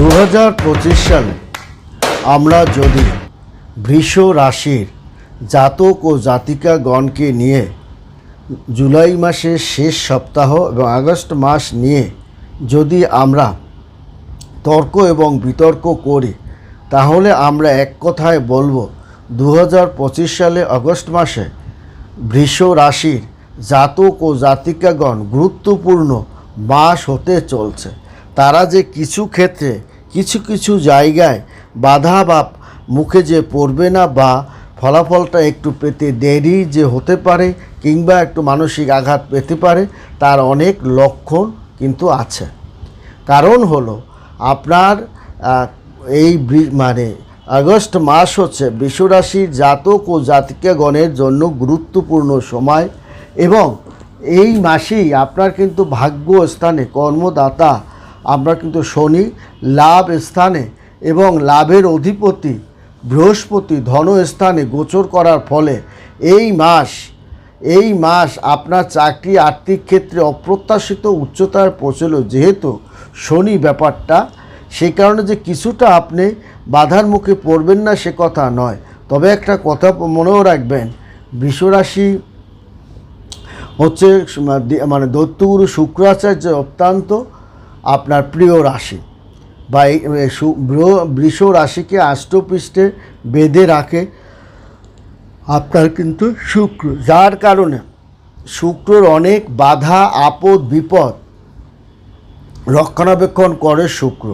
দু হাজার পঁচিশ সালে আমরা যদি বৃষ রাশির জাতক ও জাতিকাগণকে নিয়ে জুলাই মাসের শেষ সপ্তাহ এবং আগস্ট মাস নিয়ে যদি আমরা তর্ক এবং বিতর্ক করি, তাহলে আমরা এক কথায় বলব দু হাজার পঁচিশ সালে আগস্ট মাসে বৃষ রাশির জাতক ও জাতিকাগণ গুরুত্বপূর্ণ মাস হতে চলছে। তারা যে কিছু ক্ষেত্রে কিছু কিছু জায়গায় বাধা বা মুখে যে পড়বে না বা ফলাফলটা একটু পেতে দেরি যে হতে পারে কিংবা একটু মানসিক আঘাত পেতে পারে, তার অনেক লক্ষণ কিন্তু আছে। কারণ হলো আপনার এই মানে আগস্ট মাস হচ্ছে বিশ্বরাশির জাতক ও জাতিকাগণের জন্য গুরুত্বপূর্ণ সময় এবং এই মাসেই আপনার কিন্তু ভাগ্য স্থানে কর্মদাতা আপনার কিন্তু শনি লাভ স্থানে এবং লাভের অধিপতি বৃহস্পতি ধন স্থানে গোচর করার ফলে এই মাস এই মাস আপনার চাকরি, আর্থিক ক্ষেত্রে অপ্রত্যাশিত উচ্চতায় পৌঁছলো যেহেতু শনি ব্যাপারটা। সেই কারণে যে কিছুটা আপনি বাধার মুখে পড়বেন না সে কথা নয়। তবে একটা কথা মনেও রাখবেন বিশ্বরাশি হচ্ছে মানে দৈত্যগুরু শুক্রাচার্য অত্যন্ত আপনার প্রিয় রাশি। বা এই বৃষ রাশিকে আষ্টপৃষ্ঠে বেঁধে রাখে আপনার কিন্তু শুক্র। যার কারণে শুক্রর অনেক বাধা, আপদ, বিপদ রক্ষণাবেক্ষণ করে শুক্র।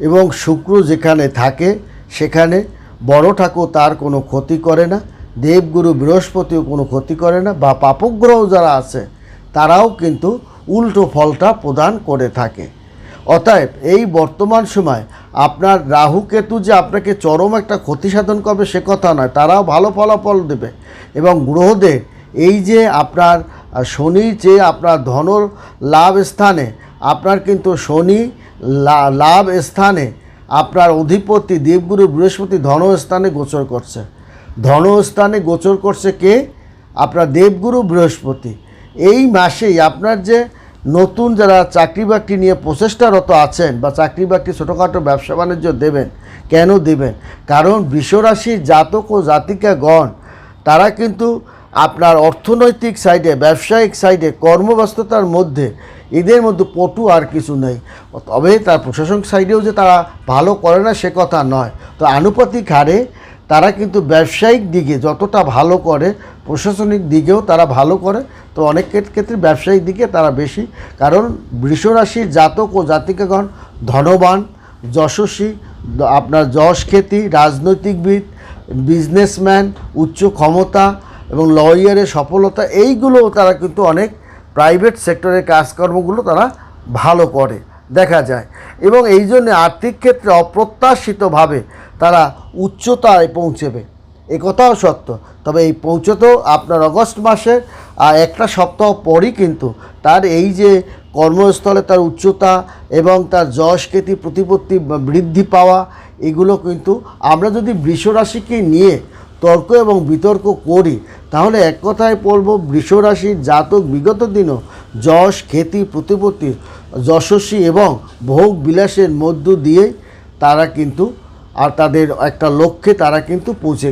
এবং শুক্র যেখানে থাকে, সেখানে বড় ঠাকুর তার কোনো ক্ষতি করে না, দেবগুরু বৃহস্পতিও কোনো ক্ষতি করে না, বা পাপগ্রহ যারা আছে, তারাও কিন্তু উল্টো ফলটা প্রদান করে থাকে। অতএব এই বর্তমান সময় আপনার রাহু কেতু যে আপনাকে চরম একটা ক্ষতি সাধন করবে সে কথা নয়, তারাও ভালো ফলাফল দেবে। এবং গ্রহদের এই যে আপনার শনি যে আপনার ধনর লাভ স্থানে, আপনার কিন্তু শনি লাভ স্থানে আপনার অধিপতি দেবগুরু বৃহস্পতি ধনস্থানে গোচর করছে। ধনস্থানে গোচর করছে কে? আপনার দেবগুরু বৃহস্পতি। এই মাসেই আপনার যে নতুন যারা চাকরি বাকরি নিয়ে প্রচেষ্টারত আছেন বা চাকরি বাকরি ছোটোখাটো ব্যবসা বাণিজ্য দেবেন, কেন দেবেন? কারণ বৃষরাশির জাতক ও জাতিকাগণ, তারা কিন্তু আপনার অর্থনৈতিক সাইডে ব্যবসায়িক সাইডে কর্মব্যস্ততার মধ্যে, এদের মধ্যে পটু আর কিছু নেই। তবে তার প্রশাসনিক সাইডেও যে তারা ভালো করে না, সে কথা নয়। তো আনুপাতিক হারে তারা কিন্তু ব্যবসায়িক দিকে যতটা ভালো করে প্রশাসনিক দিকেও তারা ভালো করে, তো অনেক ক্ষেত্রে ব্যবসায়িক দিকে তারা বেশি। কারণ বৃষরাশির জাতক ও জাতিকাগণ ধনবান, যশস্বী, আপনার যশ খ্যাতি রাজনৈতিকবিদ, বিজনেসম্যান, উচ্চ ক্ষমতা এবং লয়ারের সফলতা এইগুলোও তারা কিন্তু অনেক প্রাইভেট সেক্টরের কাজকর্মগুলো তারা ভালো করে, দেখা যায়। এবং এই জন্য আর্থিক ক্ষেত্রে অপ্রত্যাশিতভাবে তারা উচ্চতায় পৌঁছেবে। এ কথাও সত্য। তবে এই পৌঁছতেও আপনার অগস্ট মাসের একটা সপ্তাহ পরই কিন্তু তার এই যে কর্মস্থলে তার উচ্চতা এবং তার যশ খ্যাতি প্রতিপত্তি বৃদ্ধি পাওয়া, এগুলো কিন্তু আমরা যদি বৃষরাশিকে নিয়ে তর্ক এবং বিতর্ক করি, তাহলে এক কথায় বলব বৃষরাশির জাতক বিগত দিনও যশ, খ্যাতি, প্রতিপত্তি, যশস্বী এবং ভোগ বিলাসের মধ্য দিয়ে তারা কিন্তু আর তাদের একটা লক্ষ্যে তারা কিন্তু পৌঁছে,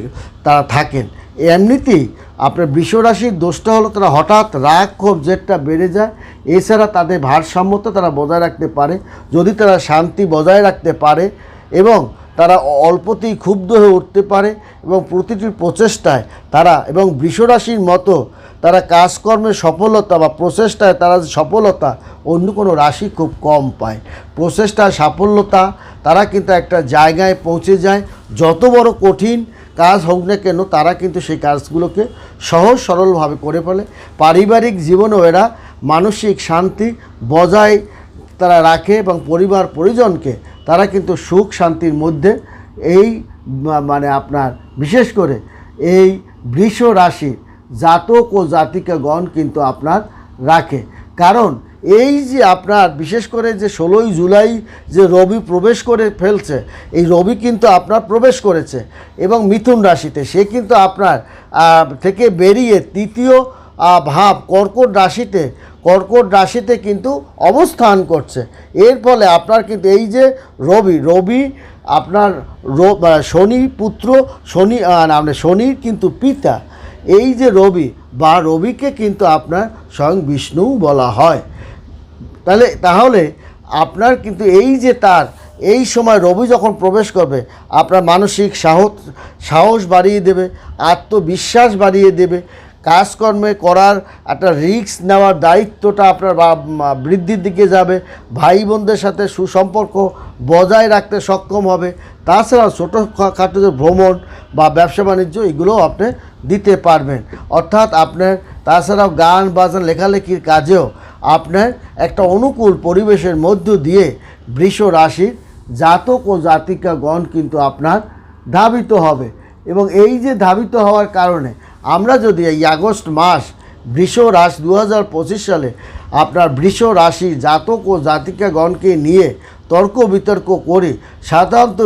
তারা থাকেন। এমনিতেই আপনার বৃষরাশির দোষটা হলো তারা হঠাৎ রাগ, ক্ষোভ, জেদটা বেড়ে যায়। এছাড়া তাদের ভারসাম্যতা তারা বজায় রাখতে পারে। যদি তারা শান্তি বজায় রাখতে পারে এবং তারা অল্পতেই ক্ষুব্ধ হয়ে উঠতে পারে এবং প্রতিটি প্রচেষ্টায় তারা এবং বৃষরাশির মতো তারা কাজকর্মের সফলতা বা প্রচেষ্টায় তারা যে সফলতা, অন্য কোনো রাশি খুব কম পায়। প্রচেষ্টার সাফল্যতা, তারা কিন্তু একটা জায়গায় পৌঁছে যায়। যত বড় কঠিন কাজ হোক না কেন, তারা কিন্তু সেই কাজগুলোকে সহজ, সরলভাবে করে ফেলে। পারিবারিক জীবনেও এরা মানসিক শান্তি বজায় তারা রাখে এবং পরিবার, পরিজনকে তারা কিন্তু সুখ শান্তির মধ্যে এই মানে আপনার, বিশেষ করে এই বৃষ রাশি জাতক ও জাতিকাগণ কিন্তু আপনার রাখে। কারণ এই যে আপনার, বিশেষ করে যে ষোলোই জুলাই যে রবি প্রবেশ করে ফেলছে, এই রবি কিন্তু আপনার প্রবেশ করেছে এবং মিথুন রাশিতে। সে কিন্তু আপনার থেকে বেরিয়ে তৃতীয় ভাব কর্কট রাশিতে কর্কট রাশিতে কিন্তু অবস্থান করছে। এর ফলে আপনার কিন্তু এই যে রবি রবি আপনার শনি পুত্র, শনি মানে শনির কিন্তু পিতা। এই যে রবি, বা রবিকে কিন্তু আপনার স্বয়ং বিষ্ণু বলা হয়। তাহলে তাহলে আপনার কিন্তু এই যে তার, এই সময় রবি যখন প্রবেশ করবে, আপনার মানসিক সাহস সাহস বাড়িয়ে দেবে, আত্মবিশ্বাস বাড়িয়ে দেবে কাজকর্মে করার একটা রিস্ক নেওয়ার দায়িত্বটা আপনার বৃদ্ধির দিকে যাবে। ভাই বোনদের সাথে সুসম্পর্ক বজায় রাখতে সক্ষম হবে। তাছাড়াও ছোটো খাটো যে ভ্রমণ বা ব্যবসা বাণিজ্য, এগুলোও আপনি দিতে পারবেন। অর্থাৎ আপনার, তাছাড়াও গান বাজান, লেখালেখির কাজেও আপনার একটা অনুকূল পরিবেশের মধ্য দিয়ে বৃষ রাশির জাতক ও জাতিকাগণ কিন্তু আপনার ধাবিত হবে। এবং এই যে ধাবিত হওয়ার কারণে আমরা যদি এই আগস্ট মাস বৃষ রাশি দু সালে আপনার বৃষ রাশি জাতক ও জাতিকাগণকে নিয়ে তর্ক বিতর্ক করে সাধারণত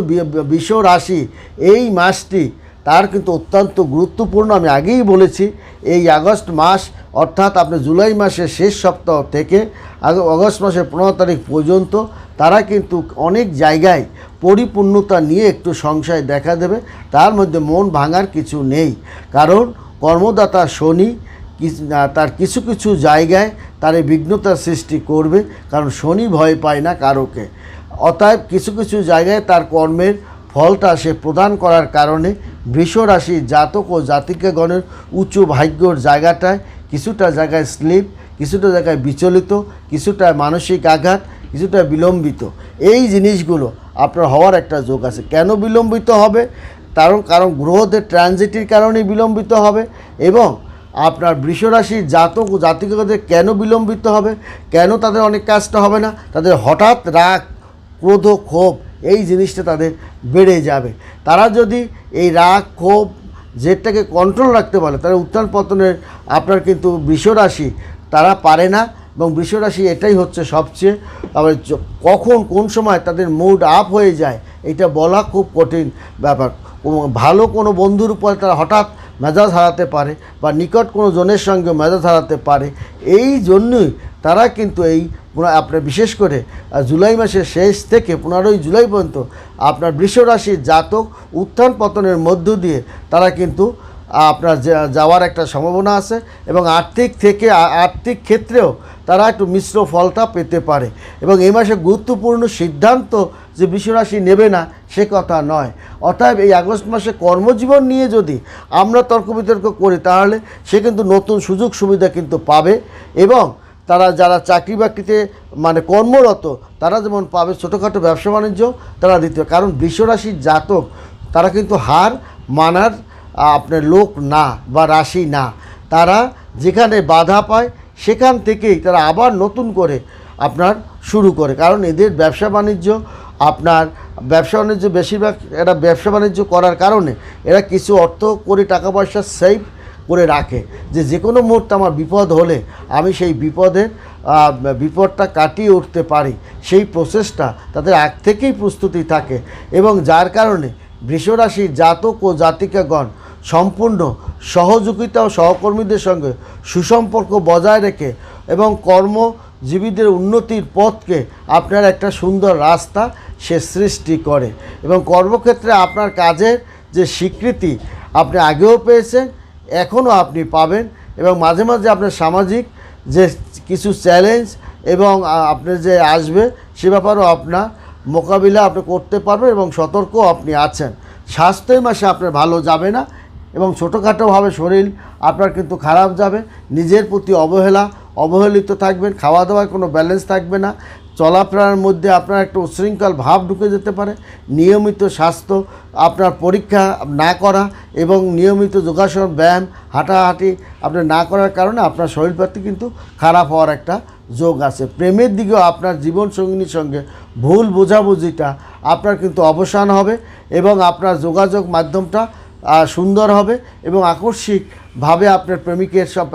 বৃষ রাশি এই মাসটি তার কিন্তু অত্যন্ত গুরুত্বপূর্ণ। আমি আগেই বলেছি, এই আগস্ট মাস অর্থাৎ আপনি জুলাই মাসের শেষ সপ্তাহ থেকে আগ- আগস্ট মাসের পনেরো তারিখ পর্যন্ত তারা কিন্তু অনেক জায়গায় পরিপূর্ণতা নিয়ে একটু সংশয় দেখা দেবে। তার মধ্যে মন ভাঙার কিছু নেই। কারণ কর্মদাতা শনি তার কিছু কিছু জায়গায় তার এই বিঘ্নতার সৃষ্টি করবে। কারণ শনি ভয় পায় না কারোকে। অতএব কিছু কিছু জায়গায় তার কর্মের ফলটা সে প্রদান করার কারণে বৃষ রাশি জাতক ও জাতিকাগণের উচ্চ ভাগ্যর জায়গাটায় কিছুটা জায়গায় স্লিপ, কিছুটা জায়গায় বিচলিত, কিছুটা মানসিক আঘাত কিছুটা বিলম্বিত। এই জিনিসগুলো আপনার হওয়ার একটা যোগ আছে। কেন বিলম্বিত হবে? কারণ কারণ গ্রহদের ট্রানজিটের কারণেই বিলম্বিত হবে এবং আপনার বৃষরাশির জাতক ও জাতিকাদের কেন বিলম্বিত হবে? কেন তাদের অনেক কাজটা হবে না? তাদের হঠাৎ রাগ, ক্রোধ, ক্ষোভ, এই জিনিসটা তাদের বেড়ে যাবে। তারা যদি এই রাগ, ক্ষোভ জেটটাকে কন্ট্রোল রাখতে পারে, তাহলে উত্থান পতনের আপনার কিন্তু বৃষরাশি তারা পারে না। এবং বৃষরাশি এটাই হচ্ছে সবচেয়ে। আবার কখন কোন সময় তাদের মুড আপ হয়ে যায়, এটা বলা খুব কঠিন ব্যাপার। ভালো কোনো বন্ধুর উপরে তারা হঠাৎ মেজাজ হারাতে পারে বা নিকট কোনো জনের সঙ্গে মেজাজ হারাতে পারে, এই জন্যই তারা কিন্তু এই আপনার বিশেষ করে জুলাই মাসের শেষ থেকে পনেরোই জুলাই পর্যন্ত আপনার বৃষরাশির জাতক উত্থান পতনের মধ্য দিয়ে তারা কিন্তু আপনার যাওয়ার একটা সম্ভাবনা আছে এবং আর্থিক থেকে আর্থিক ক্ষেত্রেও তারা একটু মিশ্র ফলটা পেতে পারে। এবং এই মাসে গুরুত্বপূর্ণ সিদ্ধান্ত যে বিশ্বরাশি নেবে না, সে কথা নয়। অতএব এই আগস্ট মাসে কর্মজীবন নিয়ে যদি আমরা তর্ক বিতর্ক করি, তাহলে সে কিন্তু নতুন সুযোগ সুবিধা কিন্তু পাবে এবং তারা যারা চাকরি বাকরিতে মানে কর্মরত, তারা যেমন পাবে ছোটোখাটো ব্যবসা বাণিজ্য, তারা দিতে কারণ বৃষরাশির জাতক, তারা কিন্তু হার, মানার আপনার লোক না বা রাশি না, তারা যেখানে বাধা পায় সেখান থেকেই তারা আবার নতুন করে আপনার শুরু করে। কারণ এদের ব্যবসা বাণিজ্য, আপনার ব্যবসা বাণিজ্য বেশিরভাগ এরা ব্যবসা বাণিজ্য করার কারণে এরা কিছু অর্থ করে টাকা পয়সা সেভ করে রাখে। যে যে কোনো মুহূর্তে আমার বিপদ হলে আমি সেই বিপদের বিপদটা কাটিয়ে উঠতে পারি। সেই প্রসেসটা তাদের আগ থেকেই প্রস্তুতি থাকে এবং যার কারণে বৃষরাশির জাতক ও জাতিকাগণ সম্পূর্ণ সহযোগিতা ও সহকর্মীদের সঙ্গে সুসম্পর্ক বজায় রেখে এবং কর্মজীবীদের উন্নতির পথকে আপনার একটা সুন্দর রাস্তা সে সৃষ্টি করে। এবং কর্মক্ষেত্রে আপনার কাজের যে স্বীকৃতি আপনি আগেও পেয়েছেন, এখনও আপনি পাবেন এবং মাঝে মাঝে আপনার সামাজিক যে কিছু চ্যালেঞ্জ এবং আপনার যে আসবে সে ব্যাপারেও আপনার মোকাবিলা আপনি করতে পারবেন এবং সতর্ক আপনি আছেন। স্বাস্থ্যই মাসে আপনার ভালো যাবে না এবং ছোটোখাটোভাবে শরীর আপনার কিন্তু খারাপ যাবে, নিজের প্রতি অবহেলা, অবহেলিত থাকবেন খাওয়া দাওয়ায় কোনো ব্যালেন্স থাকবে না, চলাফেরার মধ্যে আপনার একটা উশৃঙ্খল ভাব ঢুকে যেতে পারে, নিয়মিত স্বাস্থ্য, আপনার পরীক্ষা না করা এবং নিয়মিত যোগাসন, ব্যায়াম, হাঁটাহাঁটি আপনার না করার কারণে আপনার শরীরপাতি কিন্তু খারাপ হওয়ার একটা যোগ আছে। প্রেমের দিকেও আপনার জীবনসঙ্গিনীর সঙ্গে ভুল বোঝাবুঝিটা আপনার কিন্তু অবসান হবে এবং আপনার যোগাযোগ মাধ্যমটা সুন্দর হবে এবং আকস্মিকভাবে আপনার প্রেমিকের সব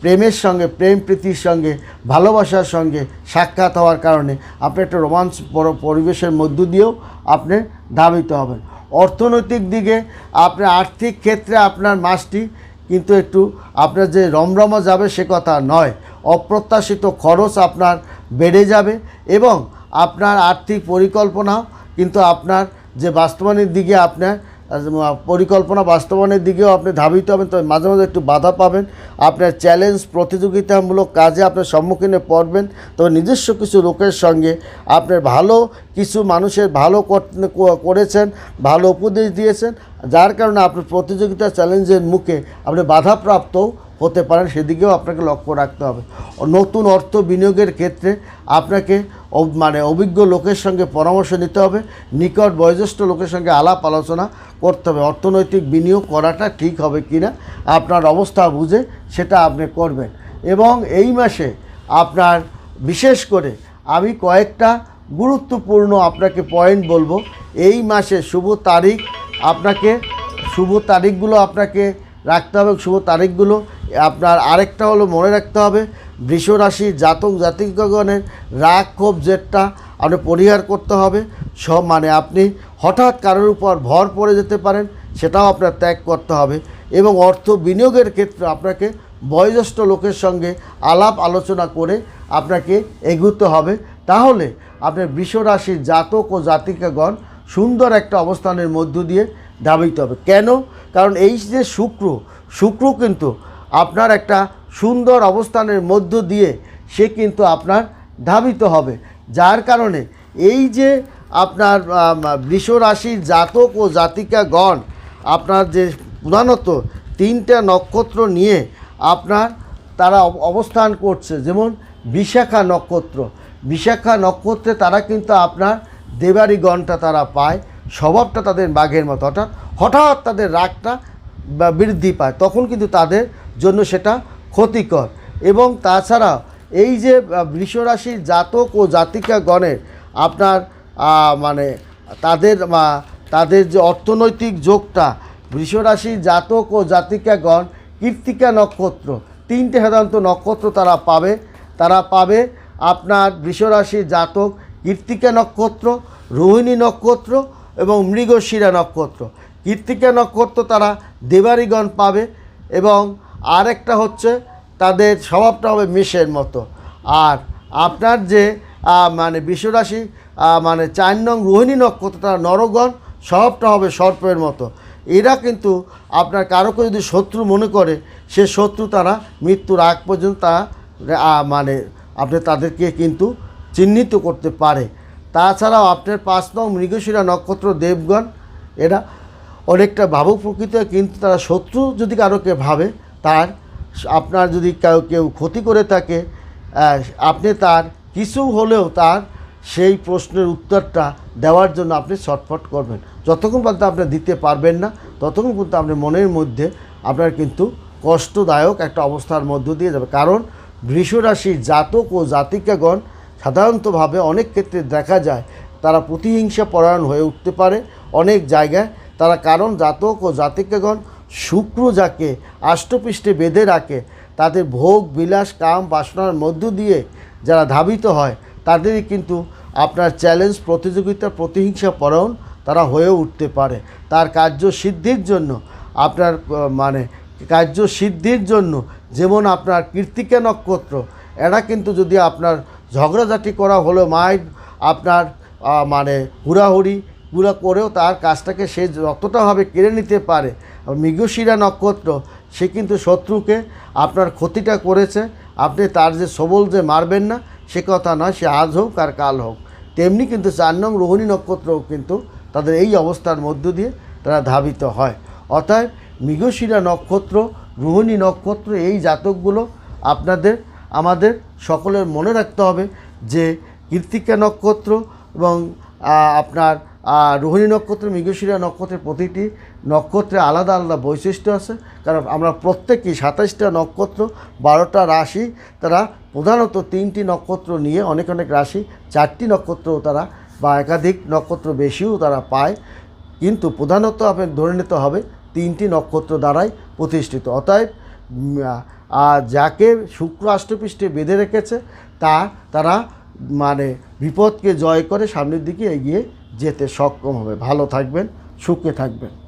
প্রেমের সঙ্গে, প্রেম প্রীতির সঙ্গে, ভালোবাসার সঙ্গে সাক্ষাৎ হওয়ার কারণে আপনি একটা রোমাঞ্চ পর- পরিবেশের মধ্য দিয়েও আপনি ধাবিত হবেন। অর্থনৈতিক দিকে আপনার আর্থিক ক্ষেত্রে আপনার মাসটি কিন্তু একটু আপনার যে রমরমা যাবে সে কথা নয়, অপ্রত্যাশিত খরচ আপনার বেড়ে যাবে এবং আপনার আর্থিক পরিকল্পনাও কিন্তু আপনার যে বাস্তবায়নের দিকে আপনার পরিকল্পনা বাস্তবায়নের দিকেও আপনি ধাবিত হবেন, তবে মাঝে মাঝে একটু বাধা পাবেন। আপনার চ্যালেঞ্জ প্রতিযোগিতামূলক কাজে আপনার সম্মুখীনে পড়বেন, তবে নিজস্ব কিছু লোকের সঙ্গে আপনার ভালো কিছু মানুষের ভালো কর- করেছেন, ভালো উপদেশ দিয়েছেন, যার কারণে আপনার প্রতিযোগিতা চ্যালেঞ্জের মুখে আপনি বাধাপ্রাপ্তও হতে পারেন, সেদিকেও আপনাকে লক্ষ্য রাখতে হবে। নতুন অর্থ বিনিয়োগের ক্ষেত্রে আপনাকে মানে অভিজ্ঞ লোকের সঙ্গে পরামর্শ নিতে হবে, নিকট বয়োজ্যেষ্ঠ লোকের সঙ্গে আলাপ আলোচনা করতে হবে, অর্থনৈতিক বিনিয়োগ করাটা ঠিক হবে কি না আপনার অবস্থা বুঝে সেটা আপনি করবেন। এবং এই মাসে আপনার বিশেষ করে আমি কয়েকটা গুরুত্বপূর্ণ আপনাকে পয়েন্ট বলব। এই মাসে শুভ তারিখ আপনাকে, শুভ তারিখগুলো আপনাকে রাখতে হবে, শুভ তারিখগুলো আপনার আরেকটা হলো মনে রাখতে হবে বৃষ রাশি জাতক জাতিকগণের রাগ, ক্ষোভ জেটটা আপনি পরিহার করতে হবে। সব মানে আপনি হঠাৎ কারোর উপর ভর পড়ে যেতে পারেন, সেটাও আপনার ত্যাগ করতে হবে এবং অর্থ বিনিয়োগের ক্ষেত্রে আপনাকে বয়োজ্যেষ্ঠ লোকের সঙ্গে আলাপ আলোচনা করে আপনাকে এগুতে হবে। তাহলে আপনার বৃষ রাশির জাতক ও জাতিকাগণ সুন্দর একটা অবস্থানের মধ্য দিয়ে ধাবিত হবে। কেন? কারণ এই যে শুক্র শুক্র কিন্তু আপনার একটা সুন্দর অবস্থানের মধ্য দিয়ে সে কিন্তু আপনার ধাবিত হবে। যার কারণে এই যে আপনার আম, বৃষ রাশির জাতক ও জাতিকাগণ আপনার যে প্রধানত তিনটা নক্ষত্র নিয়ে আপনার তারা অব- অবস্থান করছে। যেমন বিশাখা নক্ষত্র। বিশাখা নক্ষত্রে তারা কিন্তু আপনার দেবারি গণটা তারা পায় স্বভাবটা তাদের বাঘের মতো। অর্থাৎ হঠাৎ তাদের রাগটা বৃদ্ধি পায় তখন কিন্তু তাদের জন্য সেটা ক্ষতিকর। এবং তাছাড়া এই যে বৃষরাশির জাতক ও জাতিকা গণের আপনার মানে তাদের তাদের যে অর্থনৈতিক যোগটা, বৃষরাশির জাতক ও জাতিকাগণ কীর্তিকা নক্ষত্র, তিনটে সাধারণত নক্ষত্র তারা পাবে। তারা পাবে আপনার বৃষরাশির জাতক কীর্তিকা নক্ষত্র, রোহিণী নক্ষত্র এবং মৃগশিরা নক্ষত্র। কীর্তিকা নক্ষত্র তারা দেবারিগণ পাবে এবং আরেকটা হচ্ছে তাদের স্বভাবটা হবে মেষের মতো। আর আপনার যে মানে বিশ্বরাশি মানে চার নং রোহিণী নক্ষত্র তারা নরগণ, স্বভাবটা হবে সর্পের মতো। এরা কিন্তু আপনার কারোকে যদি শত্রু মনে করে, সে শত্রু তারা মৃত্যুর আগ পর্যন্ত তা মানে আপনি তাদেরকে কিন্তু চিহ্নিত করতে পারে। তাছাড়াও আপনার পাঁচ নং মৃগশিরা নক্ষত্র দেবগণ, এরা অনেকটা ভাবুক প্রকৃতি কিন্তু তারা শত্রু যদি কারোকে ভাবে তার আপনার যদি কেউ কেউ ক্ষতি করে থাকে আপনি তার কিছু হলেও তার সেই প্রশ্নের উত্তরটা দেওয়ার জন্য আপনি ছটফট করবেন। যতক্ষণ পর্যন্ত আপনি দিতে পারবেন না, ততক্ষণ পর্যন্ত আপনার মনের মধ্যে আপনার কিন্তু কষ্টদায়ক একটা অবস্থার মধ্য দিয়ে যাবে। কারণ বৃষ রাশির জাতক ও জাতিকাগণ সাধারণতভাবে অনেক ক্ষেত্রে দেখা যায়, তারা প্রতিহিংসা পরায়ণ হয়ে উঠতে পারে। অনেক জায়গায় তারা, কারণ জাতক ও জাতিকাগণ শুক্র যাকে আষ্টপৃষ্ঠে বেঁধে রাখে তাদের ভোগ, বিলাস, কাম, বাসনার মধ্য দিয়ে যারা ধাবিত হয়, তাদেরই কিন্তু আপনার চ্যালেঞ্জ, প্রতিযোগিতা, প্রতিহিংসা পরায়ণ তারা হয়ে উঠতে পারে। তার কার্য সিদ্ধির জন্য আপনার মানে কার্য সিদ্ধির জন্য যেমন আপনার কীর্তিকা নক্ষত্র, এরা কিন্তু যদি আপনার ঝগড়াঝাটি করা হলো, মায়ের আপনার মানে হুড়াহুড়ি পুরা করেও তার কাজটাকে সে যতটাভাবে কেড়ে নিতে পারে মৃগশিরা নক্ষত্র, সে কিন্তু শত্রুকে আপনার ক্ষতিটা করেছে। আপনি তার যে সবল যে মারবেন না, সে কথা নয়, সে আজ হোক আর কাল হোক। তেমনি কিন্তু চার নং রোহিণী নক্ষত্রও কিন্তু তাদের এই অবস্থার মধ্য দিয়ে তারা ধাবিত হয়। অতএব মৃগশিরা নক্ষত্র, রোহিণী নক্ষত্র এই জাতকগুলো আপনাদের, আমাদের সকলের মনে রাখতে হবে যে কীর্তিকা নক্ষত্র এবং আপনার রোহিণী নক্ষত্র মৃগশিরা নক্ষত্রের প্রতিটি নক্ষত্রে আলাদা আলাদা বৈশিষ্ট্য আছে। কারণ আমরা প্রত্যেকেই সাতাইশটা নক্ষত্র, বারোটা রাশি, তারা প্রধানত তিনটি নক্ষত্র নিয়ে অনেক অনেক রাশি, চারটি নক্ষত্রও তারা বা একাধিক নক্ষত্র বেশিও তারা পায়। কিন্তু প্রধানত আপনার ধরে নিতে হবে, তিনটি নক্ষত্র দ্বারাই প্রতিষ্ঠিত। অতএব আর যাকে শুক্র আষ্টপৃষ্ঠে বেঁধে রেখেছে, তা তারা মানে বিপদকে জয় করে সামনের দিকে এগিয়ে যেতে সক্ষম হবে। ভালো থাকবেন সুখে থাকবেন।